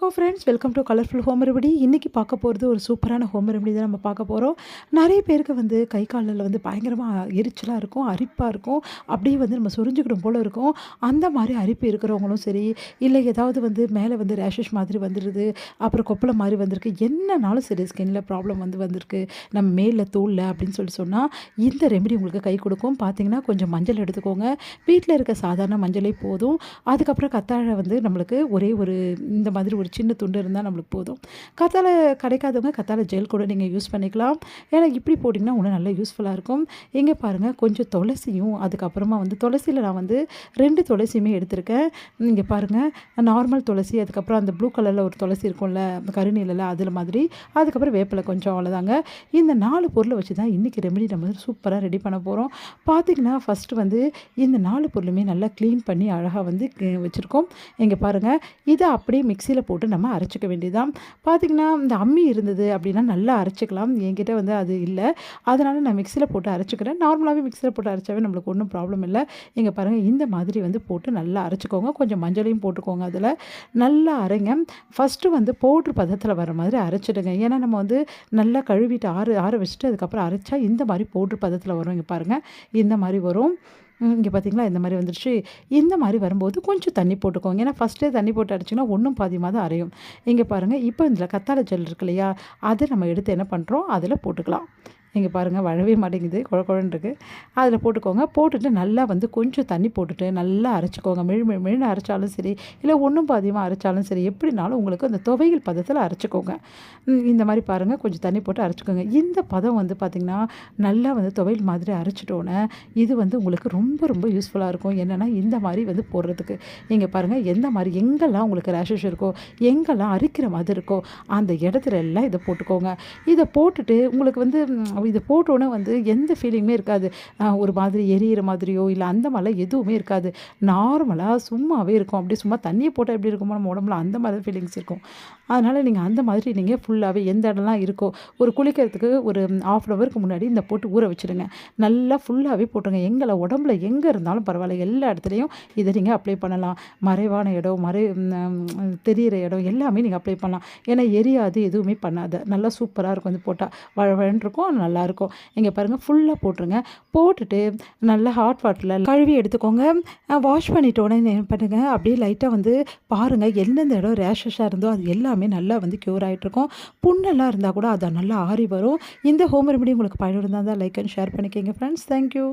Go friends welcome to colourful home remedy இன்றைக்கி பார்க்க போகிறது ஒரு சூப்பரான ஹோம் ரெமடி தான் நம்ம பார்க்க போகிறோம் நிறைய பேருக்கு வந்து கை காலில் வந்து பயங்கரமாக எரிச்சலாக இருக்கும் அரிப்பாக இருக்கும். அப்படியே வந்து நம்ம சொரிஞ்சுக்கிடும் போல் இருக்கும். அந்த மாதிரி அரிப்பு இருக்கிறவங்களும் சரி இல்லை ஏதாவது வந்து மேலே வந்து ரேஷஸ் மாதிரி வந்துடுது அப்புறம் கொப்பளை மாதிரி வந்திருக்கு என்னனாலும் சரி ஸ்கின்ல ப்ராப்ளம் வந்து வந்திருக்கு. நம்ம மேலில் தோலில் அப்படின்னு சொல்லி சொன்னால் இந்த ரெமெடி உங்களுக்கு கை கொடுக்கும். பார்த்தீங்கன்னா கொஞ்சம் மஞ்சள் எடுத்துக்கோங்க. வீட்டில் இருக்க சாதாரண மஞ்சளே போதும். அதுக்கப்புறம் கத்தாழை வந்து நம்மளுக்கு ஒரே ஒரு இந்த மாதிரி ஒரு சின்ன துண்டு இருந்தால் நம்மளுக்கு போதும். கத்தால கிடைக்காதவங்க கத்தால ஜெல் கூட நீங்கள் யூஸ் பண்ணிக்கலாம். ஏன்னா இப்படி போட்டிங்கன்னா இன்னும் நல்லா யூஸ்ஃபுல்லாக இருக்கும். எங்கே பாருங்கள் கொஞ்சம் துளசியும் அதுக்கப்புறமா வந்து துளசியில் நான் வந்து ரெண்டு துளசியுமே எடுத்திருக்கேன். இங்கே பாருங்கள் நார்மல் துளசி அதுக்கப்புறம் அந்த ப்ளூ கலரில் ஒரு துளசி இருக்கும்ல கருநீலில் அதில் மாதிரி. அதுக்கப்புறம் வேப்பிலை கொஞ்சம் அவ்வளோதாங்க இந்த நாலு பொருளை வச்சு தான் இன்றைக்கி ரெமெடி நம்ம வந்து சூப்பராக ரெடி பண்ண போகிறோம் பார்த்திங்கன்னா ஃபஸ்ட்டு வந்து இந்த நாலு பொருளுமே நல்லா க்ளீன் பண்ணி அழகாக வந்து வச்சுருக்கோம். இங்கே பாருங்கள் இதை அப்படியே மிக்சியில் போட்டு போட்டு நம்ம அரைச்சிக்க வேண்டியதான் பார்த்திங்கன்னா இந்த அம்மி இருந்தது அப்படின்னா நல்லா அரைச்சிக்கலாம். என்கிட்ட வந்து அது இல்லை. அதனால் நான் மிக்சியில் போட்டு அரைச்சிக்கிறேன். நார்மலாகவே மிக்சியில் போட்டு அரைச்சாவே நம்மளுக்கு ஒன்றும் ப்ராப்ளம் இல்லை. இங்கே பாருங்கள் இந்த மாதிரி வந்து போட்டு நல்லா அரைச்சிக்கோங்க. கொஞ்சம் மஞ்சளையும் போட்டுக்கோங்க அதில். நல்லா அரைங்க. ஃபஸ்ட்டு வந்து பவுட்ரு பதத்தில் வர மாதிரி அரைச்சிடுங்க. ஏன்னா நம்ம வந்து நல்லா கழுவிட்டு ஆறு ஆற வச்சுட்டு அதுக்கப்புறம் அரைச்சா இந்த மாதிரி பவுட்ரு பதத்தில் வரும் இங்கே பாருங்கள் இந்த மாதிரி வரும். இங்கே பார்த்தீங்களா இந்த மாதிரி வந்துடுச்சு இந்த மாதிரி வரும்போது கொஞ்சம் தண்ணி போட்டுக்கோங்க. ஏன்னா ஃபஸ்ட்டே தண்ணி போட்டு அடிச்சிங்கன்னா ஒன்றும் பாதியமாக தான் அரையும். இங்கே பாருங்கள் இப்போ இதில் கத்தாழை ஜெல் இருக்கு இல்லையா? அதை நம்ம எடுத்து என்ன பண்ணுறோம் அதில் போட்டுக்கலாம். இங்கே பாருங்கள் வழவே மாட்டேங்குது. குழ குழன்னு இருக்குது அதில் போட்டுக்கோங்க. போட்டுட்டு நல்லா வந்து கொஞ்சம் தண்ணி போட்டுட்டு நல்லா அரைச்சிக்கோங்க. மெழு மெழு மெழுன்னு அரைச்சாலும் சரி இல்லை ஒன்றும் பாதியமாக அரைச்சாலும் சரி எப்படினாலும் உங்களுக்கு அந்த துவையில் பதத்தில் அரைச்சிக்கோங்க. இந்த மாதிரி பாருங்கள் கொஞ்சம் தண்ணி போட்டு அரைச்சிக்கோங்க. இந்த பதம் வந்து பார்த்திங்கன்னா நல்லா வந்து துவையல் மாதிரி அரைச்சிட்டோன்னே இது வந்து உங்களுக்கு ரொம்ப ரொம்ப யூஸ்ஃபுல்லாக இருக்கும். என்னென்னா இந்த மாதிரி வந்து போடுறதுக்கு. நீங்கள் பாருங்கள் எந்த மாதிரி எங்கெல்லாம் உங்களுக்கு ரேஷஸ் இருக்கோ எங்கெல்லாம் அரிக்கிற மாதிரி இருக்கோ அந்த இடத்துல எல்லாம் இதை போட்டுக்கோங்க. இதை போட்டுட்டு உங்களுக்கு வந்து இதை போட்டோன்னே வந்து எந்த ஃபீலிங்குமே இருக்காது. ஒரு மாதிரி எரியிற மாதிரியோ இல்லை அந்த மாதிரிலாம் எதுவுமே இருக்காது. நார்மலாக சும்மாவே இருக்கும். அப்படியே சும்மா தண்ணியை போட்டால் எப்படி இருக்குமோ நம்ம உடம்புல அந்த மாதிரி ஃபீலிங்ஸ் இருக்கும். அதனால் நீங்கள் அந்த மாதிரி நீங்கள் ஃபுல்லாகவே எந்த இடம்லாம் இருக்கோ ஒரு குளிக்கிறதுக்கு ஒரு ஆஃப் அன் ஹவருக்கு முன்னாடி இந்த போட்டு ஊற வச்சுடுங்க. நல்லா ஃபுல்லாகவே போட்டுருங்க. எங்களை உடம்புல எங்கே இருந்தாலும் பரவாயில்ல. எல்லா இடத்துலையும் இதை நீங்கள் அப்ளை பண்ணலாம். மறைவான இடம் மறை தெரிகிற இடம் எல்லாமே நீங்கள் அப்ளை பண்ணலாம். ஏன்னா எரியாது எதுவுமே பண்ணாது. நல்லா சூப்பராக இருக்கும் இது போட்டால் வழவழன்னு இருக்கும். நல்லாயிருக்கும். இங்கே பாருங்கள் ஃபுல்லாக போட்டுருங்க. போட்டுட்டு நல்லா ஹாட் வாட்டரில் கழுவி எடுத்துக்கோங்க. வாஷ் பண்ணிட்டோன்னே என்ன பண்ணுங்கள் அப்படியே லைட்டாக வந்து பாருங்கள் எந்தெந்த இடம் ரேஷஸாக இருந்தோ அது எல்லாமே நல்லா வந்து க்யூர் ஆகிட்ருக்கும் புண்ணெல்லாம் இருந்தால் கூட அதை நல்லா ஆறி வரும். இந்த ஹோம் ரெமெடி உங்களுக்கு பயனுள்ளதாக இருந்தால் லைக் அண்ட் ஷேர் பண்ணிக்கோங்க ஃப்ரெண்ட்ஸ் தேங்க்யூ